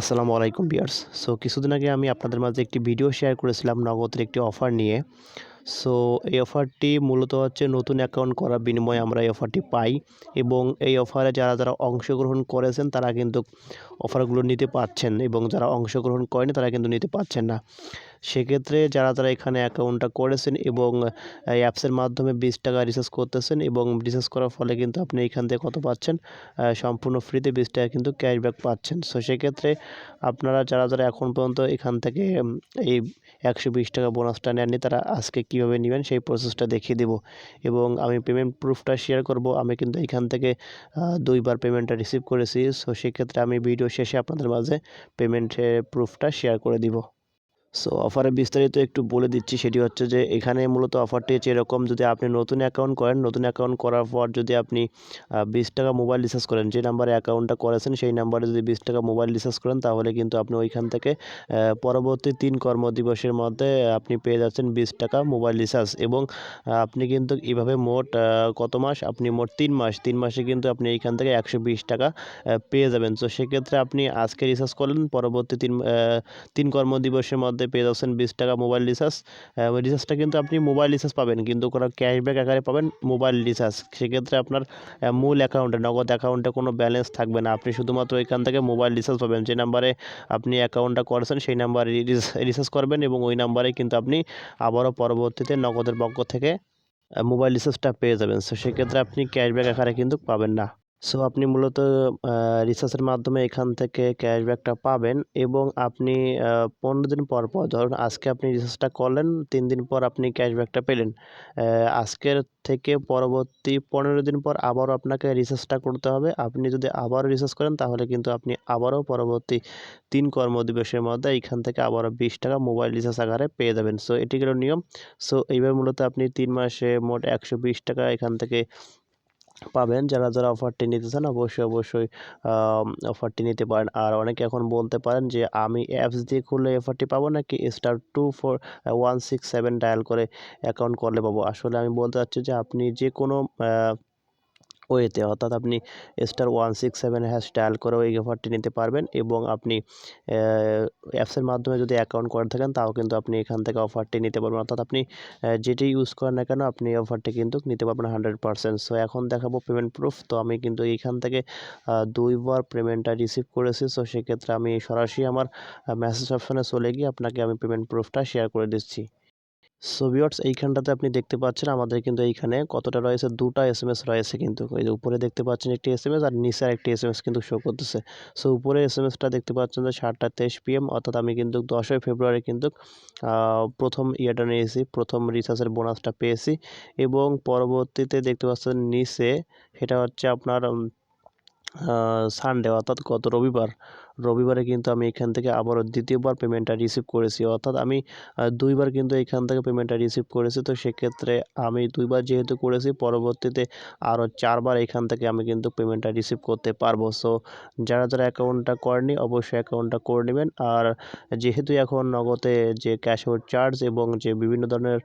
আসসালামু আলাইকুম বিয়ার্স সো, কিছুদিন আগে আমি আপনাদের মাঝে একটি ভিডিও শেয়ার করেছিলাম নগদের একটি অফার নিয়ে। সো, এই অফারটি মূলত হচ্ছে নতুন অ্যাকাউন্ট করার বিনিময়ে আমরা এই অফারটি পাই এবং এই অফারে যারা যারা অংশগ্রহণ করেছেন তারা কিন্তু অফারগুলো নিতে পারছেন এবং যারা অংশগ্রহণ করেনি তারা কিন্তু নিতে পারছেন না। সেক্ষেত্রে যারা যারা এখানে অ্যাকাউন্টটা করেছেন এবং অ্যাপসের মাধ্যমে বিশ টাকা রিচার্জ করতেছেন এবং রিচার্জ করার ফলে কিন্তু আপনি এখান থেকে কত পাচ্ছেন? সম্পূর্ণ ফ্রিতে বিশ টাকা কিন্তু ক্যাশব্যাক পাচ্ছেন। সো সেক্ষেত্রে আপনারা যারা যারা এখন পর্যন্ত এখান থেকে এই একশো বিশ টাকা বোনাসটা নেননি, তারা আজকে কীভাবে নেবেন সেই প্রসেসটা দেখিয়ে দেবো। এবং আমি পেমেন্ট প্রুফটা শেয়ার করব। আমি কিন্তু এখান থেকে দুইবার পেমেন্টটা রিসিভ করেছি। সো সেক্ষেত্রে আমি ভিডিও শেষে আপনাদের মাঝে পেমেন্টের প্রুফটা শেয়ার করে দিব। সো অফারের বিস্তারিত একটু বলে দিচ্ছি। সেটি হচ্ছে যে, এখানে মূলত অফারটি হচ্ছে এরকম, যদি আপনি নতুন অ্যাকাউন্ট করেন, নতুন অ্যাকাউন্ট করার পর যদি আপনি বিশ টাকা মোবাইল রিচার্জ করেন, যে নাম্বারে অ্যাকাউন্টটা করেছেন, সেই নাম্বারে যদি বিশ টাকা মোবাইল রিচার্জ করেন, তাহলে কিন্তু আপনি ওইখান থেকে পরবর্তী তিন কর্মদিবসের মধ্যে আপনি পেয়ে যাচ্ছেন বিশ টাকা মোবাইল রিচার্জ এবং আপনি কিন্তু এভাবে মোট কত মাস? আপনি মোট তিন মাস। তিন মাসে কিন্তু আপনি এইখান থেকে একশো বিশ টাকা পেয়ে যাবেন। তো সেক্ষেত্রে আপনি আজকে রিচার্জ করলেন, পরবর্তী তিন তিন কর্মদিবসের মধ্যে পেয়ে যাচ্ছেন বিশ টাকা মোবাইল রিচার্জ রিচার্জটা কিন্তু আপনি মোবাইল রিচার্জ পাবেন, কিন্তু কোনো ক্যাশব্যাক আকারে পাবেন মোবাইল রিচার্জ সেক্ষেত্রে আপনার মূল অ্যাকাউন্টে নগদ অ্যাকাউন্টে কোনো ব্যালেন্স থাকবে না। আপনি শুধুমাত্র এখান থেকে মোবাইল রিচার্জ পাবেন। যে নাম্বারে আপনি অ্যাকাউন্টটা করেছেন, সেই নাম্বারে রিচার্জ করবেন এবং ওই নাম্বারে কিন্তু আপনি আবারও পরবর্তীতে নগদের পক্ষ থেকে মোবাইল রিচার্জটা পেয়ে যাবেন। সো সেক্ষেত্রে আপনি ক্যাশব্যাক আকারে কিন্তু পাবেন না। সো আপনি মূলত রিচার্জের মাধ্যমে এখান থেকে ক্যাশব্যাকটা পাবেন এবং আপনি পনেরো দিন পর পর, ধরুন আজকে আপনি রিচার্জটা করলেন, তিন দিন পর আপনি ক্যাশব্যাকটা পেলেন। আজকের থেকে পরবর্তী পনেরো দিন পর আবারও আপনাকে রিচার্জটা করতে হবে। আপনি যদি আবারও রিচার্জ করেন, তাহলে কিন্তু আপনি আবারও পরবর্তী তিন কর্মদিবসের মধ্যে এইখান থেকে আবারও বিশ টাকা মোবাইল রিচার্জ আকারে পেয়ে যাবেন। সো এটি গেল নিয়ম। সো এইভাবে মূলত আপনি তিন মাসে মোট একশো বিশ টাকা এখান থেকে পাবেন। যারা যারা অফারটি নিতে চান, অবশ্যই অবশ্যই অফারটি নিতে পারেন। আর অনেকে এখন বলতে পারেন যে, আমি অ্যাপস দিয়ে খুললে অফারটি পাবো নাকি star two four one six seven dial করে অ্যাকাউন্ট করলে পাবো? আসলে আমি বলতে চাচ্ছি যে, আপনি যে কোনো ওয়েতে। অর্থাৎ আপনি star one six seven hash dial করেও এই অফারটি নিতে পারবেন এবং আপনি অ্যাপসের মাধ্যমে যদি অ্যাকাউন্ট করে থাকেন, তাও কিন্তু আপনি এখান থেকে অফারটি নিতে পারবেন। অর্থাৎ আপনি যেটি ইউজ করেন না কেন, আপনি এই অফারটি কিন্তু নিতে পারবেন হান্ড্রেড পারসেন্ট সো এখন দেখাবো পেমেন্ট প্রুফ তো আমি কিন্তু এইখান থেকে দুইবার পেমেন্টটা রিসিভ করেছি। সো সেক্ষেত্রে আমি সরাসরি আমার মেসেজ অপশানে চলে গিয়ে আপনাকে আমি পেমেন্ট প্রুফটা শেয়ার করে দিচ্ছি। সো ভিউয়ার্স এইখানটাতে আপনি দেখতে পাচ্ছেন আমাদের কিন্তু এইখানে কতটা রয়েছে? দুটা এস এম এস রয়েছে কিন্তু। এই যে উপরে দেখতে পাচ্ছেন একটি এস এম এস আর নিচে একটি এস এম এস কিন্তু শো করতেছে। সো উপরে এস এম এসটা দেখতে পাচ্ছেন যে সাতটা তেইশ পিএম অর্থাৎ আমি কিন্তু দশই ফেব্রুয়ারি কিন্তু প্রথম ইয়েটা নিয়েছি, প্রথম রিচার্জের বোনাসটা পেয়েছি। এবং পরবর্তীতে দেখতে পাচ্ছেন নিচে, সেটা হচ্ছে আপনার সানডে অর্থাৎ গত রবিবার রবিবারে কিন্তু আমি এখান থেকে আবারও দ্বিতীয়বার পেমেন্টটা রিসিভ করেছি। অর্থাৎ আমি দুইবার কিন্তু এখান থেকে পেমেন্টটা রিসিভ করেছি। তো সেক্ষেত্রে আমি দুইবার যেহেতু করেছি, পরবর্তীতে আরও চারবার এখান থেকে আমি কিন্তু পেমেন্টটা রিসিভ করতে পারব। সো যারা যারা অ্যাকাউন্টটা করেনি অবশ্যই অ্যাকাউন্টটা করে নেবেন। আর যেহেতু এখন নগদে যে ক্যাশ চার্জ এবং যে বিভিন্ন ধরনের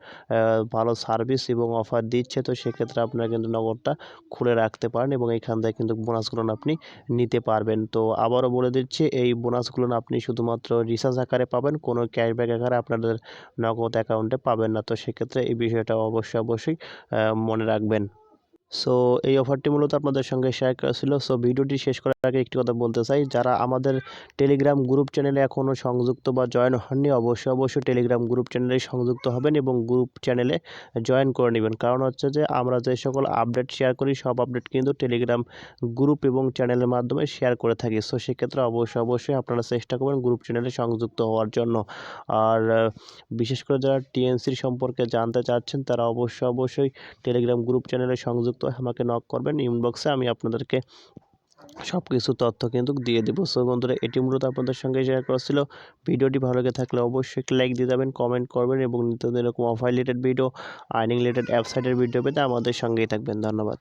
ভালো সার্ভিস এবং অফার দিচ্ছে, তো সেক্ষেত্রে আপনারা কিন্তু নগদটা খুলে রাখতে পারেন এবং এখান থেকে কিন্তু বোনাসগুলো আপনি নিতে পারবেন। তো আবারও বলে দিচ্ছি হচ্ছে এই বোনাসগুলো আপনি শুধুমাত্র রিচার্জ আকারে পাবেন, কোনো ক্যাশব্যাক আকারে আপনাদের নগদ অ্যাকাউন্টে পাবেন না। তো সেক্ষেত্রে এই বিষয়টা অবশ্যই অবশ্যই মনে রাখবেন। সো এই অফারটি মূলত আপনাদের সঙ্গে শেয়ার করা ছিল সো ভিডিওটি শেষ করার আগে একটি কথা বলতে চাই। যারা আমাদের টেলিগ্রাম গ্রুপ চ্যানেলে এখনও সংযুক্ত বা জয়েন হননি, অবশ্যই অবশ্যই টেলিগ্রাম গ্রুপ চ্যানেলে সংযুক্ত হবেন এবং গ্রুপ চ্যানেলে জয়েন করে নেবেন। কারণ হচ্ছে যে, আমরা যে সকল আপডেট শেয়ার করি, সব আপডেট কিন্তু টেলিগ্রাম গ্রুপ এবং চ্যানেলের মাধ্যমে শেয়ার করে থাকি। সো সেক্ষেত্রে অবশ্যই অবশ্যই আপনারা চেষ্টা করবেন গ্রুপ চ্যানেলে সংযুক্ত হওয়ার জন্য। আর, বিশেষ করে যারা টিএনসির সম্পর্কে জানতে চাচ্ছেন, তারা অবশ্যই অবশ্যই টেলিগ্রাম গ্রুপ চ্যানেলে সংযুক্ত তো আমাকে নক করবেন ইনবক্সে আমি আপনাদেরকে সব কিছু তথ্য কিন্তু দিয়ে দেবো। সো বন্ধুরা, এটি মূলত আপনাদের সঙ্গে শেয়ার ছিল। ভিডিওটি ভালো লেগে থাকলে অবশ্যই লাইক দিয়ে যাবেন কমেন্ট করবেন এবং নিত্য এরকম offer related video earning related ওয়েবসাইটের ভিডিও পেতে আমাদের সঙ্গেই থাকবেন। ধন্যবাদ।